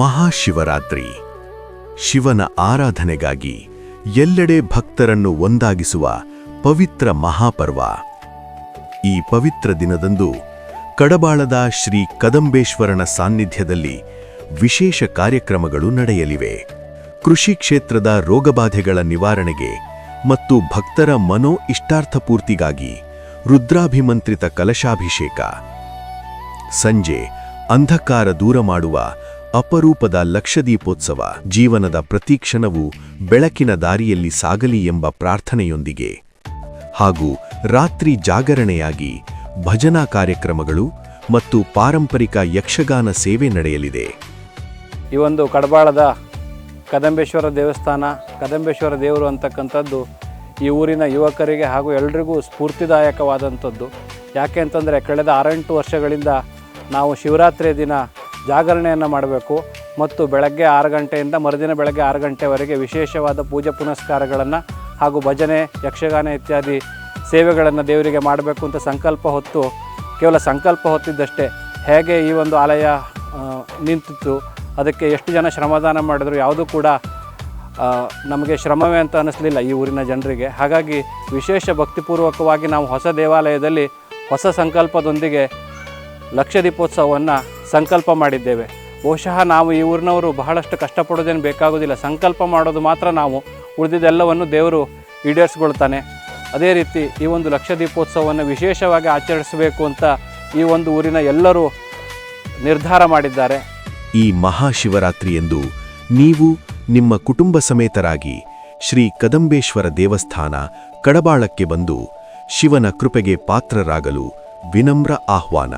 ಮಹಾಶಿವರಾತ್ರಿ. ಶಿವನ ಆರಾಧನೆಗಾಗಿ ಎಲ್ಲೆಡೆ ಭಕ್ತರನ್ನು ಒಂದಾಗಿಸುವ ಪವಿತ್ರ ಮಹಾಪರ್ವ. ಈ ಪವಿತ್ರ ದಿನದಂದು ಕಡಬಾಳದ ಶ್ರೀ ಕದಂಬೇಶ್ವರನ ಸಾನ್ನಿಧ್ಯದಲ್ಲಿ ವಿಶೇಷ ಕಾರ್ಯಕ್ರಮಗಳು ನಡೆಯಲಿವೆ. ಕೃಷಿ ಕ್ಷೇತ್ರದ ರೋಗಬಾಧೆಗಳ ನಿವಾರಣೆಗೆ ಮತ್ತು ಭಕ್ತರ ಮನೋ ಇಷ್ಟಾರ್ಥಪೂರ್ತಿಗಾಗಿ ರುದ್ರಾಭಿಮಂತ್ರಿತ ಕಲಶಾಭಿಷೇಕ. ಸಂಜೆ ಅಂಧಕಾರ ದೂರ ಮಾಡುವ ಅಪರೂಪದ ಲಕ್ಷದೀಪೋತ್ಸವ ಜೀವನದ ಪ್ರತಿಕ್ಷಣವು ಬೆಳಕಿನ ದಾರಿಯಲ್ಲಿ ಸಾಗಲಿ ಎಂಬ ಪ್ರಾರ್ಥನೆಯೊಂದಿಗೆ. ಹಾಗೂ ರಾತ್ರಿ ಜಾಗರಣೆಯಾಗಿ ಭಜನಾ ಕಾರ್ಯಕ್ರಮಗಳು ಮತ್ತು ಪಾರಂಪರಿಕ ಯಕ್ಷಗಾನ ಸೇವೆ ನಡೆಯಲಿದೆ. ಈ ಒಂದು ಕಡಬಾಳದ ಕದಂಬೇಶ್ವರ ದೇವಸ್ಥಾನ, ಕದಂಬೇಶ್ವರ ದೇವರು ಅಂತಕ್ಕಂಥದ್ದು ಈ ಊರಿನ ಯುವಕರಿಗೆ ಹಾಗೂ ಎಲ್ರಿಗೂ ಸ್ಫೂರ್ತಿದಾಯಕವಾದಂಥದ್ದು. ಯಾಕೆ ಅಂತಂದರೆ, ಕಳೆದ ಆರೆಂಟು ವರ್ಷಗಳಿಂದ ನಾವು ಶಿವರಾತ್ರಿಯ ದಿನ ಜಾಗರಣೆಯನ್ನು ಮಾಡಬೇಕು. ಮತ್ತು ಬೆಳಗ್ಗೆ ಆರು ಗಂಟೆಯಿಂದ ಮರುದಿನ ಬೆಳಗ್ಗೆ ಆರು ಗಂಟೆವರೆಗೆ ವಿಶೇಷವಾದ ಪೂಜೆ ಪುನಸ್ಕಾರಗಳನ್ನು ಹಾಗೂ ಭಜನೆ, ಯಕ್ಷಗಾನ ಇತ್ಯಾದಿ ಸೇವೆಗಳನ್ನು ದೇವರಿಗೆ ಮಾಡಬೇಕು ಅಂತ ಸಂಕಲ್ಪ ಹೊತ್ತು, ಕೇವಲ ಸಂಕಲ್ಪ ಹೊತ್ತಿದ್ದಷ್ಟೇ, ಹೇಗೆ ಈ ಒಂದು ಆಲಯ ನಿಂತಿತ್ತು, ಅದಕ್ಕೆ ಎಷ್ಟು ಜನ ಶ್ರಮದಾನ ಮಾಡಿದ್ರು ಯಾವುದೂ ಕೂಡ ನಮಗೆ ಶ್ರಮವೇ ಅಂತ ಅನ್ನಿಸ್ಲಿಲ್ಲ ಈ ಊರಿನ ಜನರಿಗೆ. ಹಾಗಾಗಿ ವಿಶೇಷ ಭಕ್ತಿಪೂರ್ವಕವಾಗಿ ನಾವು ಹೊಸ ದೇವಾಲಯದಲ್ಲಿ ಹೊಸ ಸಂಕಲ್ಪದೊಂದಿಗೆ ಲಕ್ಷ ದೀಪೋತ್ಸವವನ್ನು ಸಂಕಲ್ಪ ಮಾಡಿದ್ದೇವೆ. ಬಹುಶಃ ನಾವು ಈ ಊರಿನವರು ಬಹಳಷ್ಟು ಕಷ್ಟಪಡೋದೇನು ಬೇಕಾಗೋದಿಲ್ಲ ಸಂಕಲ್ಪ ಮಾಡೋದು ಮಾತ್ರ ನಾವು ಉಳಿದಿದ್ದೆಲ್ಲವನ್ನು ದೇವರು ಈಡೇರಿಸ್ಕೊಳ್ತಾನೆ. ಅದೇ ರೀತಿ ಈ ಒಂದು ಲಕ್ಷ ದೀಪೋತ್ಸವವನ್ನು ವಿಶೇಷವಾಗಿ ಆಚರಿಸಬೇಕು ಅಂತ ಈ ಒಂದು ಊರಿನ ಎಲ್ಲರೂ ನಿರ್ಧಾರ ಮಾಡಿದ್ದಾರೆ. ಈ ಮಹಾಶಿವರಾತ್ರಿಯಂದು ನೀವು ನಿಮ್ಮ ಕುಟುಂಬ ಸಮೇತರಾಗಿ ಶ್ರೀ ಕದಂಬೇಶ್ವರ ದೇವಸ್ಥಾನ ಕಡಬಾಳಕ್ಕೆ ಬಂದು ಶಿವನ ಕೃಪೆಗೆ ಪಾತ್ರರಾಗಲು ವಿನಮ್ರ ಆಹ್ವಾನ.